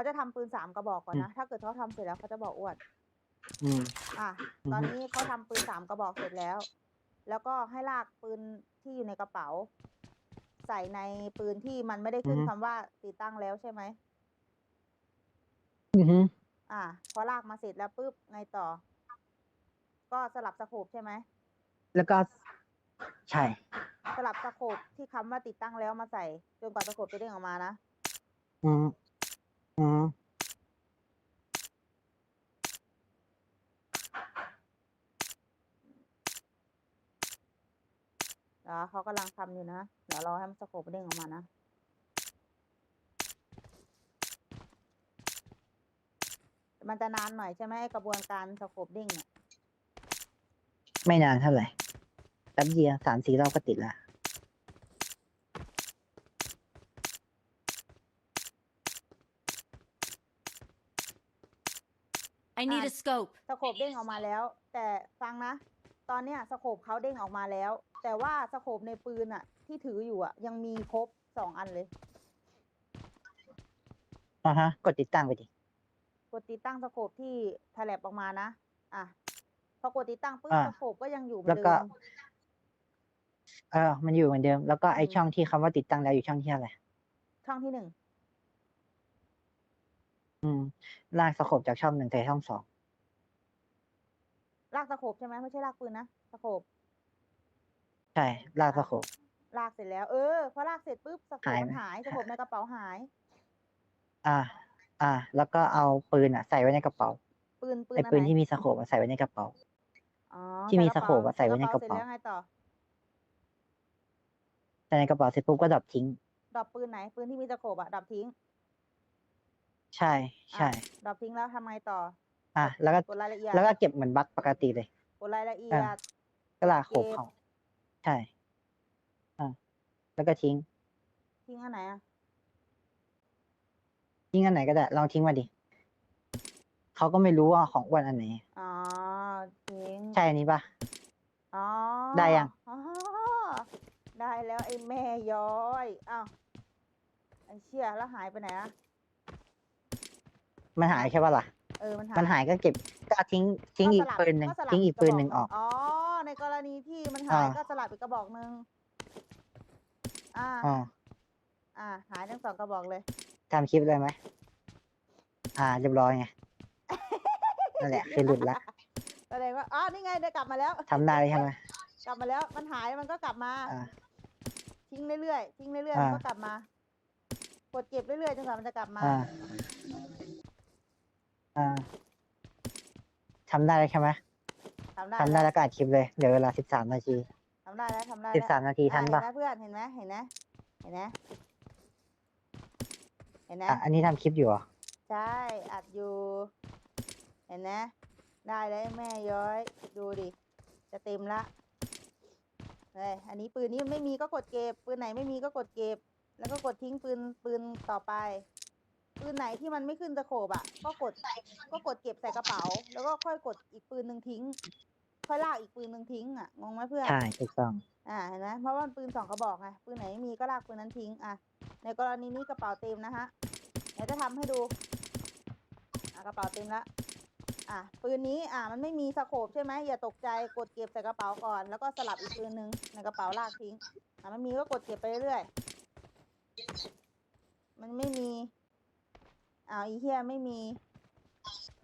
เขาจะทำปืนสามกระบอกก่อนนะ ถ้าเกิดเขาทำเสร็จแล้วเขาจะบอกอ้วนอืม อะ อือฮึ ตอนนี้เขาทำปืนสามกระบอกเสร็จแล้ว แล้วก็ให้ลากปืนที่อยู่ในกระเป๋า ใส่ในปืนที่มันไม่ได้ขึ้นคำว่าติดตั้งแล้วใช่ไหม อือฮึอะพอลากมาเสร็จแล้วปุ๊บไงต่อ ก็สลับสโคปใช่ไหม แล้วก็ ใช่ สลับสโคปที่คำว่าติดตั้งแล้วมาใส่จนกว่าสโคปจะเด้งออกมานะ อืม อืมเดี๋ยวเขากำลังทำอยู่นะ เดี๋ยวรอให้มันสโคปเด้งออกมานะ มันจะนานหน่อยใช่ไหมไอ้กระบวนการสโคปเด้งเนี่ย ไม่นานเท่าไหร่แป๊บเดียวสามสี่รอบก็ติดละ I need a scope. สโคปเด้งออกมาแล้ว แต่ฟังนะ ตอนเนี้ยสโคปเขาเด้งออกมาแล้ว แต่ว่าสโคปในปืนอะที่ถืออยู่อะยังมีครบสองอันเลย อ่าฮะ กดติดตั้งไปดิ กดติดตั้งสโคปที่แถลบออกมานะ อะ พอกดติดตั้งปุ๊บอ่า สโคปก็ยังอยู่เหมืแล้อนวเดิก็มเออมันอยู่เหมือนเดิม แล้วก็ไออืมช่องที่คำว่าติดตั้งแล้วอยู่ช่องที่อะไรช่องที่หนึ่ง อืม ลากสโคปจากช่องหนึ่งไปช่องสอง ลากสโคปใช่ไหมไม่ใช่ลากปืนนะสโคปใช่ ลากสโคป ลากเสร็จแล้วเออพอลากเสร็จปุ๊บสโคปหายมันไหมหายสโคปในกระเป๋าหาย อ่า อ่า แล้วก็เอาปืนอะใส่ไว้ในกระเป๋าปืนปืนไออันปืนไหนที่มีสโคปอะใส่ไว้ในกระเป๋า อ๋อที่มีใระเป๋าสโคปอะใส่ไว้ในกระเป๋า เสร็จแล้วไงต่อใส่ในกระเป๋าเสร็จปุ๊บก็ดับทิ้ง ดรอปปืนไหนปืนที่มีสโคปอะดรอปทิ้ง ใช่ใช่ดรอปทิ้งแล้วทำไงต่อ อะแล้วก็กดรายละเอียด แล้วก็เก็บเหมือนบั๊กปกติเลย กดรายละเอียอ่าดก็ลากโขบเก็บเขาใช่ อ่าแล้วก็ทิ้ง ทิ้งอันไหนอะทิ้งอันไหนก็ได้ ลองทิ้งมาดิเขาก็ไม่รู้ว่าของอ้วนอันไหน อ๋อ ทิ้ง ใช่อันนี้ปะอ๋อ ได้ยังอ๋อได้แล้วไอ้แม่ย้อย อ้าว ไอ้เชี่ยแล้วหายไปไหนอะ มันหายใช่ปะล่ะ เออมันหายมันหายก็เก็บก็ทิ้งทิ้งอีกสลับปืนหนึ่งสลับทิ้งอีกปืนหนึ่งระออก อ๋อ ในกรณีที่มันหายอ่า ก็สลับอีกกระบอกหนึ่งอ่าอ่าอ่า หายทั้งสองกระบอกเลย ทำคลิปเลยไหมอ่าเรียบร้อยไงนั่นแหละคือหลุดละแสดงว่าอ๋อนี่ไงได้กลับมาแล้ว ทำได้ใช่ไหม กลับมาแล้วมันหายมันก็กลับมา อ่าทิ้งเรื่อยๆทิ้งเรื่อยๆอ่ามัมันก็กลับมา กดเก็บเรื่อยๆจนกว่ามันจะกลับมา อ่า อ่าทำได้ใช่ไหมทำได้ทำได้แล้วก็อัดคลิปเลยเหลือเวลาสิบสามนาทีทำได้แล้วทำได้สิบแล้วสามนาทีทันปะอะเห็นไหมเพื่อนเห็นไหมเห็นไหมเห็นไหมเห็นไหมอะอันนี้ทำคลิปอยู่เหรอใช่อัดอยู่ เห็นไหมได้แล้วไอ้แม่ย้อย ดูดิ จะเต็มละเฮ้ยอันนี้ปืนนี้ไม่มีก็กดเก็บ ปืนไหนไม่มีก็กดเก็บ แล้วก็กดทิ้งปืนปืนต่อไป ปืนไหนที่มันไม่ขึ้นตะโขบอะ ก็กดก็กดเก็บใส่กระเป๋า แล้วก็ค่อยกดอีกปืนหนึ่งทิ้ง ค่อยลากอีกปืนหนึ่งทิ้งอะงงไหมเพื่อน ใช่ถูกต้อง อ่าเห็นไหมเพราะว่ามันปืนสองกระบอกไงปืนไหนไม่มีก็ลากปืนนั้นทิ้งอะในกรณีนี้กระเป๋าเต็มนะฮะเดี๋ยวจะทำให้ดูอะกระเป๋าเต็มละอะปืนนี้อะมันไม่มีสโคปใช่ไหมอย่าตกใจกดเก็บใส่กระเป๋าก่อน แล้วก็สลับอีกปืนหนึ่งในกระเป๋าลากทิ้งอะมันมีก็กดเก็บไปเรื่อยๆมันไม่มี อ้าวอีเฮียไม่มี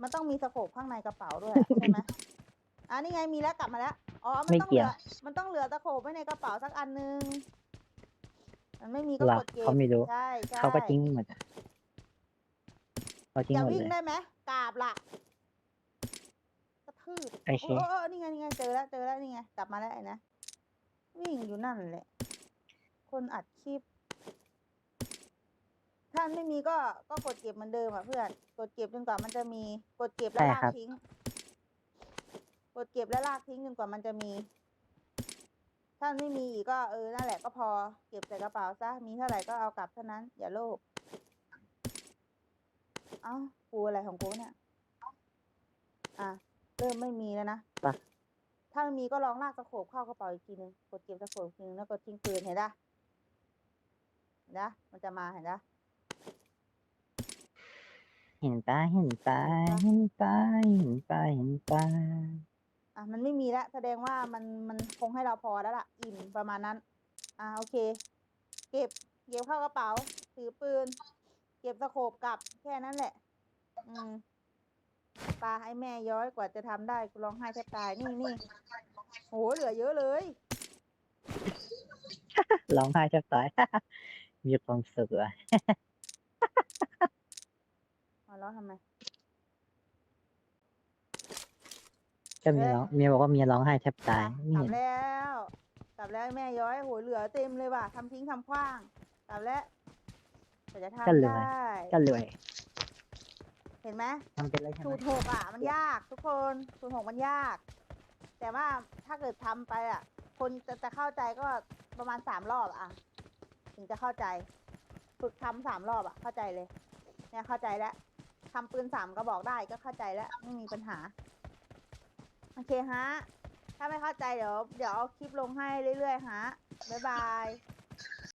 มันต้องมีสโคปข้างในกระเป๋าด้วยใช่ไหม อะนี่ไงมีแล้วกลับมาแล้ว อ๋อ มันไม่ต้องเกี่เหลืยว อ มันต้องเหลือตะโขบไว้ในกระเป๋าสักอันนึง มันไม่มีก็เหรอกดเก็บเขาไม่รู้ ใช่ใช่เขาก็ทิ้งหมดอะเขาทิ้งจะหมดวิ่งเลย ได้ไหมกราบล่ะกระทืบ โอเค โอ้โอ้นี่ไง นี่ไง เจอแล้ว เจอแล้ว นี่ไง กลับมาแล้วไอ้นะ วิ่งอยู่นั่นแหละ คนอัดคลิป ถ้าไม่มีก็ก็กดเก็บเหมือนเดิมอะเพื่อน กดเก็บจนกว่ามันจะมี กดเก็บแล้วใช่ลากครับ ทิ้ง กดเก็บแล้วลากทิ้งจนกว่ามันจะมี ถ้าไม่มีอีกก็เออนั่นแหละก็พอ เก็บใส่กระเป๋าซะ มีเท่าไหร่ก็เอากลับเท่านั้น อย่าโลภ เอ้ากูอะไรของกูเนี่ย อะ เริ่มไม่มีแล้วนะไปถ้าไม่มีก็ลองลากสะโขบเข้ากระเป๋าอีกทีนึง กดเก็บสะโขบอีกทีนึงแล้วกดทิ้งปืนเห็นปะเห็นปะมันจะมาเห็นปะ เห็นปะเห็นปะเห็นปะเห็นปะเห็นปะอะมันไม่มีแล้วแสดงว่ามันมันคงให้เราพอแล้วล่ะ อิ่มประมาณนั้น อ่าโอเค เก็บเก็บเข้ากระเป๋า ถือปืน เก็บสโคปกลับแค่นั้นแหละ อืมปลาให้แม่ย้อยกว่าจะทำได้กูร้องไห้แทบตายนี่นี่โหเหลือเยอะเลย ร้องไห้แทบตาย มีความสุขอะหัว เราะทำไม ก็เมียเอ้ยร้องเมียบอกว่าเมียร้องไห้แทบตายกไม่ลับเห็นแล้วกลับแล้วแม่ย้อยโหเหลือเต็มเลยว่ะทำทิ้งทำขว้างกลับแล้วแต่จะทำได้ ก็รวยเห็นไหมทำเป็นเลยใช่ไหสูมตรหกอะ มันยากทุกคนสูตรหกมันยาก แต่ว่าถ้าเกิดทำไปอะ คนจะจะเข้าใจก็ประมาณสามรอบอะ ถึงจะเข้าใจ ฝึกทำสามรอบอะ เข้าใจเลย เนี่ยเข้าใจแล้ว ทำปืนสามก็บอกได้ก็เข้าใจแล้วไม่มีปัญหา โอเคฮะ ถ้าไม่เข้าใจเดี๋ยว เดี๋ยวเอาคลิปลงให้เรื่อยๆฮะ บ๊ายบาย